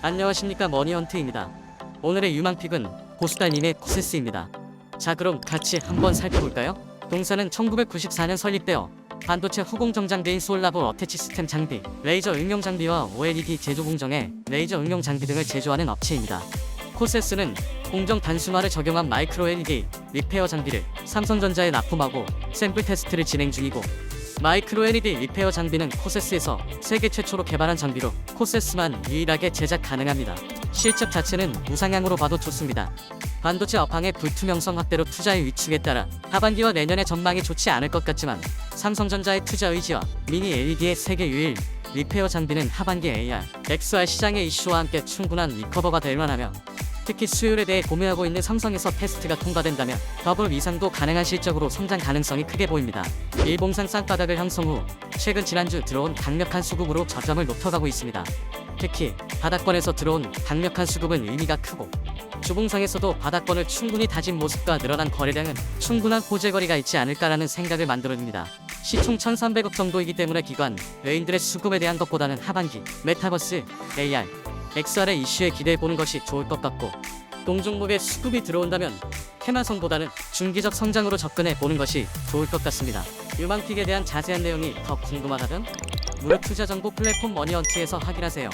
안녕하십니까 머니헌트입니다. 오늘의 유망픽은 고수달님의 코세스입니다. 자 그럼 같이 한번 살펴볼까요? 동사는 1994년 설립되어 반도체 후공 정장비인 소울라보 어태치 시스템 장비, 레이저 응용 장비와 OLED 제조 공정에 레이저 응용 장비 등을 제조하는 업체입니다. 코세스는 공정 단순화를 적용한 마이크로 LED 리페어 장비를 삼성전자에 납품하고 샘플 테스트를 진행 중이고 마이크로 LED 리페어 장비는 코세스에서 세계 최초로 개발한 장비로 코세스만 유일하게 제작 가능합니다. 실적 자체는 우상향으로 봐도 좋습니다. 반도체 업황의 불투명성 확대로 투자의 위축에 따라 하반기와 내년의 전망이 좋지 않을 것 같지만 삼성전자의 투자 의지와 미니 LED의 세계 유일 리페어 장비는 하반기 AR, XR 시장의 이슈와 함께 충분한 리커버가 될 만하며 특히 수요일에 대해 고민하고 있는 삼성에서 테스트가 통과된다면 더블 이상도 가능한 실적으로 성장 가능성이 크게 보입니다. 일봉상 쌍바닥을 형성 후 최근 지난주 들어온 강력한 수급으로 저점을 높여가고 있습니다. 특히 바닥권에서 들어온 강력한 수급은 의미가 크고 주봉상에서도 바닥권을 충분히 다진 모습과 늘어난 거래량은 충분한 호재거리가 있지 않을까라는 생각을 만들어냅니다. 시총 1,300억 정도이기 때문에 기관, 외인들의 수급에 대한 것보다는 하반기, 메타버스, AR, XR의 이슈에 기대해보는 것이 좋을 것 같고 동종목에 수급이 들어온다면 테마성보다는 중기적 성장으로 접근해 보는 것이 좋을 것 같습니다. 유망픽에 대한 자세한 내용이 더 궁금하다면 무료 투자 정보 플랫폼 머니언트에서 확인하세요.